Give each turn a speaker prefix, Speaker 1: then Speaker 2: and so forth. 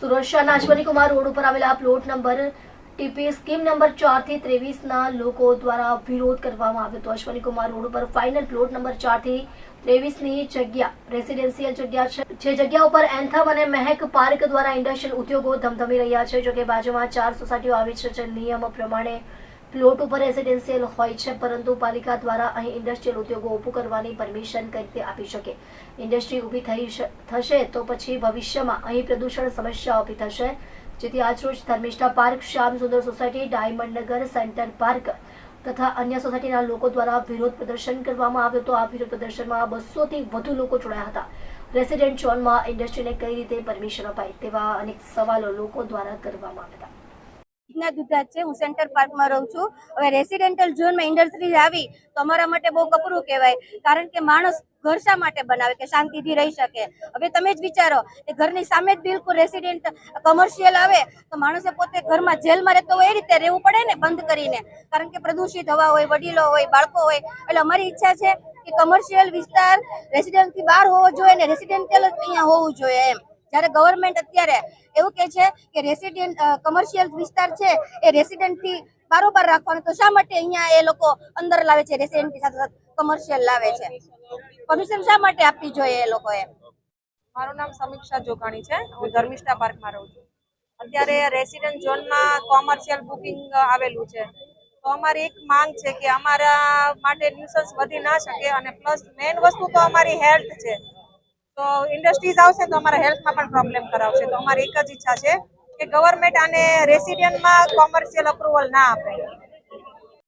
Speaker 1: સુરક્ષાના અશ્વની કુમાર રોડ ઉપર આવેલા plot number TP scheme number ચારથી ત્રેવીસ ના લોકો દ્વારા વિરોધ કરવામાં આવ્યો હતો. અશ્વની કુમાર રોડ ઉપર ફાઇનલ પ્લોટ નંબર ચારથી ત્રેવીસની જગ્યા, રેસિડેન્શિયલ જગ્યા છે. જે જગ્યા ઉપર એન્થમ અને મહેક પાર્ક દ્વારા ઇન્ડસ્ટ્રીયલ ઉદ્યોગો ધમધમી રહ્યા છે. જોકે બાજુમાં ચાર સોસાયટીઓ આવી છે જે નિયમ પ્રમાણે પ્લોટ ઉપર રેસિડેન્શિયલ હોય છે, પરંતુ પાલિકા દ્વારા અહીં ઇન્ડસ્ટ્રીયલ ઉદ્યોગો ઊભું કરવાની પરમિશન કઈ રીતે આપી શકે. ઇન્ડસ્ટ્રી ઊભી થઈ થશે તો પછી ભવિષ્યમાં અહીં પ્રદૂષણ સમસ્યા ઊભી થશે. જેથી આજરોજ Dharmishtha park, Shyam Sundar society, diamond Nagar, centre park તથા અન્ય સોસાયટીના લોકો દ્વારા વિરોધ પ્રદર્શન કરવામાં આવ્યો તો આ વિરોધ પ્રદર્શનમાં બસોથી વધુ લોકો જોડાયા હતા. રેસિડેન્ટ ઝોનમાં ઇન્ડસ્ટ્રીને કઈ રીતે પરમિશન અપાય તેવા અનેક સવાલો લોકો દ્વારા કરવામાં આવ્યા હતા.
Speaker 2: ના દુધાત છે. હું સેન્ટર પાર્કમાં રહું છું. હવે રેસિડેન્ટલ ઝોનમાં ઇન્ડસ્ટ્રીઝ આવી તો અમારા માટે બહુ કપરું કહેવાય. કારણ કે માણસ ઘર શા માટે બનાવે? કે શાંતિથી રહી શકે. હવે તમે જ વિચારો કે ઘરની સામે જ બિલકુલ રેસિડેન્ટ કમર્શિયલ આવે તો માણસે પોતે ઘરમાં જેલમાં રહેતો હોય એ રીતે રહેવું પડે ને બંધ કરીને. કારણ કે પ્રદૂષિત હવા હોય, વડીલો હોય, બાળકો હોય. એટલે અમારી ઈચ્છા છે કે કમર્શિયલ વિસ્તાર રેસિડેન્ટથી બહાર હોવો જોઈએ ને રેસિડેન્ટિયલ જ અહીંયા હોવું જોઈએ એમ. જ્યારે ગવર્મેન્ટ અત્યારે એવું કે છે કે રેસિડેન્ટ કમર્શિયલ વિસ્તાર છે, એ રેસિડેન્ટથી બારોબાર રાખવાનો. તો શા માટે અહીંયા એ લોકો અંદર લાવે છે રેસિડેન્ટ સાથે સાથે કમર્શિયલ લાવે છે? પરમિશન શા માટે આપવી જોઈએ એ લોકોએ?
Speaker 3: મારું નામ સમીક્ષા જોગાણી છે. હું ધર્મિષ્ઠા પાર્કમાં રહું છું. અત્યારે રેસિડેન્ટ ઝોનમાં કોમર્શિયલ બુકિંગ આવેલું છે. તો અમારી એક માંગ છે કે અમારા માટે ન્યુસન્સ વધી ના શકે અને પ્લસ મેઇન વસ્તુ તો અમારી હેલ્થ છે. તો ઇન્ડસ્ટ્રીઝ આવશે તો અમારા હેલ્થમાં પણ પ્રોબ્લેમ કરાવશે. તો અમારી એક જ ઈચ્છા છે કે ગવર્મેન્ટ આને રેસિડેન્ટમાં કોમર્શિયલ અપ્રુવલ ના આપે.